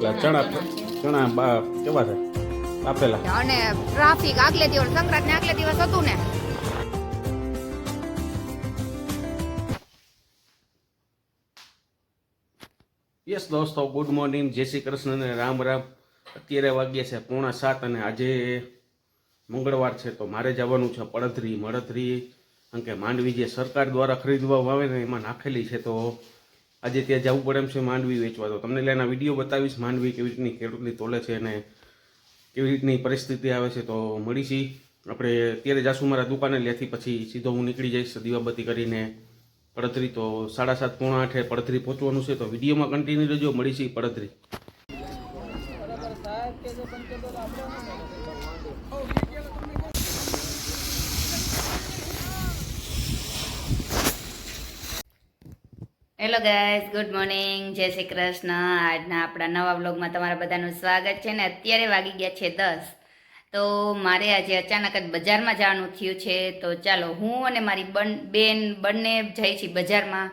પેલા ચણા ચણા બા કેવા છે? બાફેલા અને ટ્રાફિક આગલે દિવસ સંક્રાંત ને આગલે દિવસ હતું ને. યસ દોસ્તો ગુડ મોર્નિંગ જય શ્રી કૃષ્ણ અને રામ રામ. અત્યારે વાગ્યા છે પોણા સાત અને આજે મંગળવાર છે તો મારે જવાનું છે પડધરી મળધરી કારણ કે માંડવી જે સરકાર દ્વારા ખરીદવામાં આવે ને એમાં નાખેલી છે તો આજે ત્યાં જવું પડે એમ છે માંડવી વેચવા. તો તમને એટલે એના વીડિયો બતાવીશ માંડવી કેવી રીતની ખેડૂતની તોલે છે અને કેવી રીતની પરિસ્થિતિ આવે છે તો મળીશી આપણે અત્યારે જાશું મારા દુકાને લેથી પછી સીધો હું નીકળી જઈશ દીવાબત્તી કરીને પડતરી તો સાડા સાત પોણા આઠે પડતરી પહોંચવાનું છે તો વિડીયોમાં કન્ટિન્યુ રહેજો મળીશી પડતરી હેલો ગાઈઝ ગુડ મોર્નિંગ જય શ્રી કૃષ્ણ. આજના આપણા નવા બ્લોગમાં તમારા બધાનું સ્વાગત છે ને અત્યારે વાગી ગયા છે દસ. તો મારે આજે અચાનક જ બજારમાં જવાનું થયું છે. તો ચાલો હું અને મારી બન, બેન બંને જઈ છીએ બજારમાં.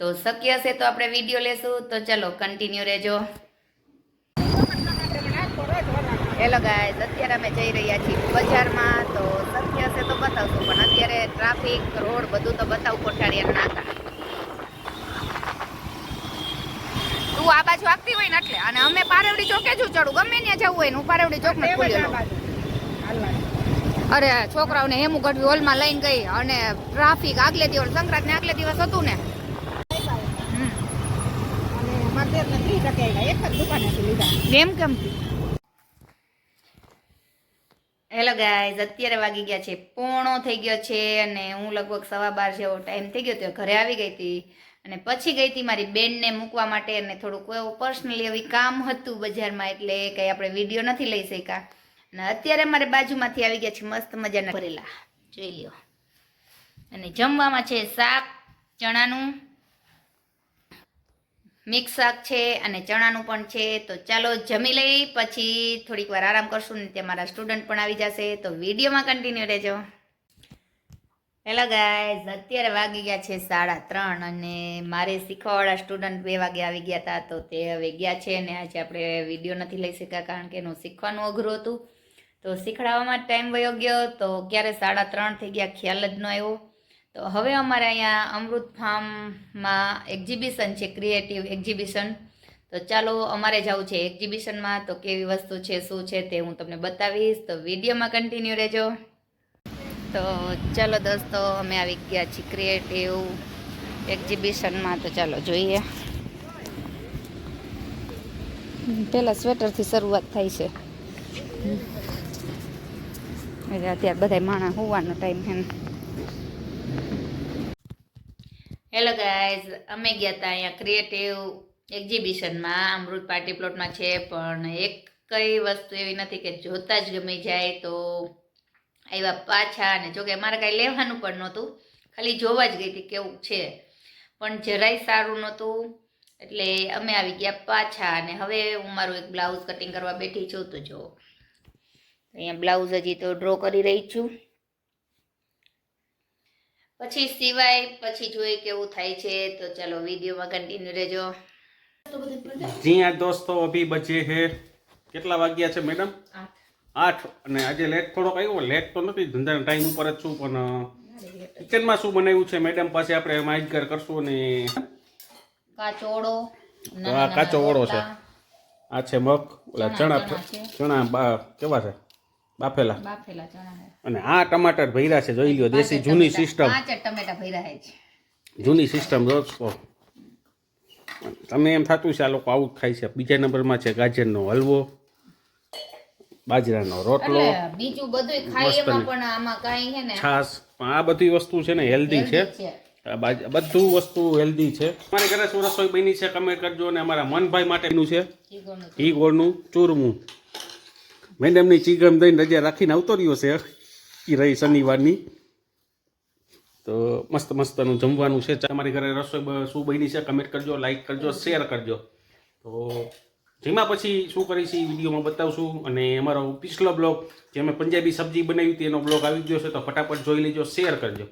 તો શક્ય હશે તો આપણે વીડિયો લેશું. તો ચાલો કન્ટિન્યુ રહેજો. હેલો ગાઈઝ અત્યારે અમે જઈ રહ્યા છીએ બજારમાં. તો શક્ય હશે તો બતાવશું. પણ અત્યારે ટ્રાફિક રોડ બધું તો બતાવું કોઠાડિયા નાકા તું આ બાજુ આપતી હોય ને એટલે. અને અમે પારેવડી ચોકે જ ચડું ગમે ત્યાં જવું હોય ને પારેવડી ચોક ને અરે, છોકરાઓને હેમુ ગઢવી હોલમાં લઈને ગઈ. અને ટ્રાફિક આગલે દિવસ સંક્રાંત આગલે દિવસ હતું ને. હેલો ગાઈઝ અત્યારે વાગી ગયા છે. પોણો થઈ ગયો છે અને હું લગભગ સવા બાર જેવો ટાઈમ થઈ ગયો તો ઘરે આવી ગઈ હતી. અને પછી ગઈ હતી મારી બેનને મૂકવા માટે અને થોડુંક એવું પર્સનલી એવી કામ હતું બજારમાં એટલે કંઈ આપણે વીડિયો નથી લઈ શક્યા. અને અત્યારે મારે બાજુમાંથી આવી ગયા છે મસ્ત મજાના ભરેલા. જોઈ લ્યો. અને જમવામાં છે શાક, ચણાનું. મિક્સ શાક છે અને ચણાનું પણ છે. તો ચાલો જમી લઈ, પછી થોડીક વાર આરામ કરશું ને ત્યાં મારા સ્ટુડન્ટ પણ આવી જશે. તો વિડીયોમાં કન્ટિન્યુ રહેજો. હેલો ગાઈઝ અત્યારે વાગી ગયા છે સાડા ત્રણ અને મારે શીખવાવાળા સ્ટુડન્ટ બે વાગે આવી ગયા હતા તો તે હવે ગયા છે અને આજે આપણે વીડિયો નથી લઈ શક્યા કારણ કે એનું શીખવાનું અઘરું હતું. તો શીખડાવવામાં ટાઈમ વયો ગયો, તો ક્યારે સાડા ત્રણ થઈ ગયા ખ્યાલ જ ન આવ્યો. તો હવે અમારે અહીંયા અમૃત ફાર્મમાં એક્ઝિબિશન છે ક્રિએટિવ એક્ઝિબિશન તો ચાલો, અમારે જવું છે એક્ઝિબિશનમાં તો કેવી વસ્તુ છે, શું છે તે હું તમને બતાવીશ. તો વિડીયોમાં કન્ટિન્યુ રહેજો. તો ચાલો દોસ્તો, અમે આવી ગયા છીએ ક્રિએટિવ એક્ઝિબિશનમાં તો ચાલો જોઈએ. પહેલાં સ્વેટરથી શરૂઆત થાય છે. એટલે અત્યારે બધા માણસ હોવાનો ટાઈમ છે હેલો ગાઈઝ અમે ગયા હતા અહીંયા ક્રિએટિવ એક્ઝિબિશનમાં અમૃત પાર્ટી પ્લોટમાં છે, પણ એક કઈ વસ્તુ એવી નથી કે જોતા જ ગમી જાય તો આવ્યા પાછા અને જોકે મારે કાંઈ લેવાનું પણ નહોતું. ખાલી જોવા જ ગઈ હતી કેવું છે. પણ જરાય સારું નહોતું. એટલે અમે આવી ગયા પાછા અને હવે હું મારું એક બ્લાઉઝ કટિંગ કરવા બેઠી છું, તો જો. અહીંયા બ્લાઉઝ હજી તો ડ્રો કરી રહી છું. પછી સિવાય પછી જોઈ કેવું થાય છે, તો ચાલો વિડીયોમાં કન્ટિન્યુ રહેજો. જી હા દોસ્તો, અભી બચે હે. કેટલા વાગ્યા છે, મેડમ? આઠ અને આજે લેટ થોડોક આવ્યો લેટ તો નથી ધંધાના ટાઈમ ઉપર જ છું પણ કિચનમાં શું બનાવ્યું છે? મેડમ પાસે આપણે માહિતગાર કરશું અને કાચો તો આ કાચો ઓળો છે. આ છે મગ ઓલા ચણા ચણા ચણા બા કેવા છે? બાફેલા. બાફેલા ચણા અને આ ટમાટર ભૈરા છે જોઈ લ્યો દેશી જૂની સિસ્ટમ પાંચ ટમેટા ભર્યા છે. જૂની સિસ્ટમ દોસ્તો તમે એમ થતું છે આ લોકો આવું ખાય છે. બીજા નંબરમાં છે ગાજરનો હલવો. બાજરાનો રોટલો બીજું બધું ખાઈ એમાં પણ આમાં કાંઈ છે ને પણ આ બધી વસ્તુ છે ને હેલ્ધી છે. બધું વસ્તુ હેલ્ધી છે. અમારી ઘરે શું રસોઈ બની છે કમેન્ટ કરજો અને અમારા મનભાઈ માટેનું છે. ઘી ગોળનું ચૂરમું. મેડમની ચીગમ દઈને રજા રાખીને આવતો રહ્યો છે. એ રહી શનિવારની. તો મસ્ત મસ્તનું જમવાનું છે. અમારી ઘરે રસોઈ શું બની છે કમેન્ટ કરજો લાઈક કરજો શેર કરજો. તો જેમાં પછી શું કરીશ એ વિડીયોમાં બતાવશું. અને અમારો પિછલો બ્લોગ, જે અમે પંજાબી સબ્જી બનાવી હતી, એનો બ્લોગ આવી ગયો છે, તો ફટાફટ જોઈ લેજો, શેર કરજો.